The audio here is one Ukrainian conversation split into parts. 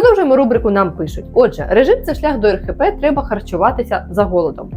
Продовжуємо рубрику Нам пишуть. Отже, режим це шлях до РХП, треба харчуватися за голодом.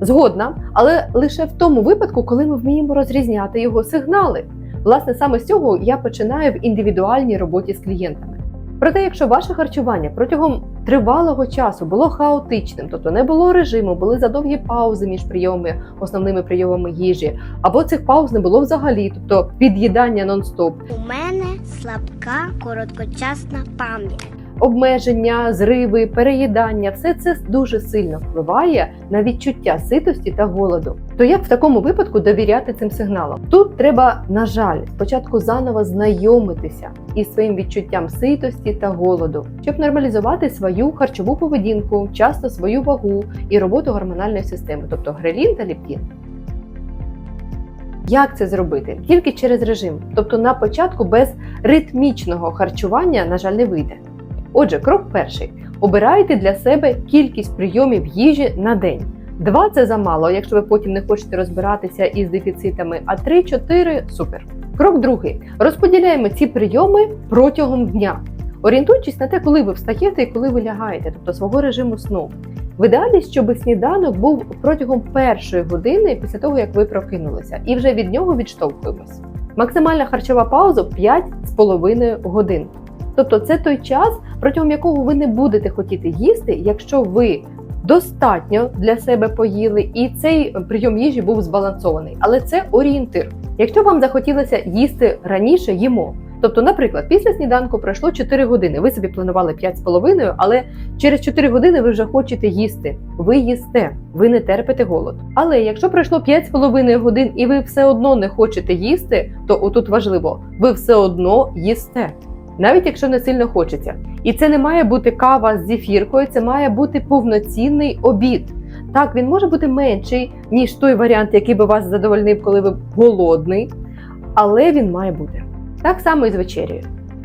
Згодна, але лише в тому випадку, коли ми вміємо розрізняти його сигнали. Власне, саме з цього я починаю в індивідуальній роботі з клієнтами. Проте, якщо ваше харчування протягом тривалого часу було хаотичним, тобто не було режиму, були задовгі паузи між прийомами, основними прийомами їжі, або цих пауз не було взагалі, тобто під'їдання нон-стоп, У мене слабка короткочасна пам'ять. Обмеження, зриви, переїдання все це дуже сильно впливає на відчуття ситості та голоду. То як в такому випадку довіряти цим сигналам? Тут треба, на жаль, спочатку заново знайомитися із своїм відчуттям ситості та голоду, щоб нормалізувати свою харчову поведінку, часто свою вагу і роботу гормональної системи, тобто грелін та ліптін. Як це зробити? Тільки через режим. Тобто на початку без ритмічного харчування, на жаль, не вийде. Отже, крок перший: обирайте для себе кількість прийомів їжі на день. Два це замало, якщо ви потім не хочете розбиратися із дефіцитами, а три-чотири супер. Крок другий: розподіляємо ці прийоми протягом дня, орієнтуючись на те, коли ви встаєте і коли ви лягаєте, тобто свого режиму сну. В ідеалі, щоб сніданок був протягом першої години після того, як ви прокинулися, і вже від нього відштовхуємось. Максимальна харчова пауза 5,5 годин. Тобто це той час, протягом якого ви не будете хотіти їсти, якщо ви достатньо для себе поїли, і цей прийом їжі був збалансований. Але це орієнтир. Якщо вам захотілося їсти раніше, їмо. Тобто, наприклад, після сніданку пройшло 4 години. Ви собі планували 5,5, але через 4 години ви вже хочете їсти. Ви їсте, ви не терпите голод. Але якщо пройшло 5,5 годин і ви все одно не хочете їсти, то отут важливо, ви все одно їсте навіть якщо не сильно хочеться. І це не має бути кава з зефіркою, це має бути повноцінний обід. Так, він може бути менший, ніж той варіант, який би вас задовольнив, коли ви голодний, але він має бути. Так само і з вечерею.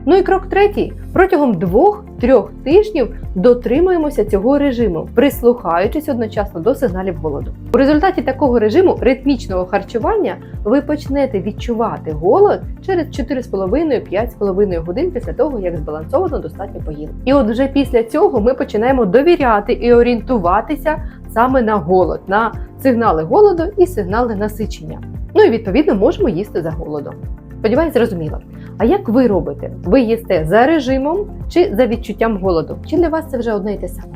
Ну і крок третій: протягом двох-трьох тижнів дотримуємося цього режиму, прислухаючись одночасно до сигналів голоду. У результаті такого режиму ритмічного харчування ви почнете відчувати голод через 4,5-5,5 годин після того, як збалансовано достатньо поїли. І от вже після цього ми починаємо довіряти і орієнтуватися саме на голод, на сигнали голоду і сигнали насичення. Ну і відповідно можемо їсти за голодом. Сподіваюсь, зрозуміло. А як ви робите? Ви їсте за режимом чи за відчуттям голоду? Чи для вас це вже одне і те саме?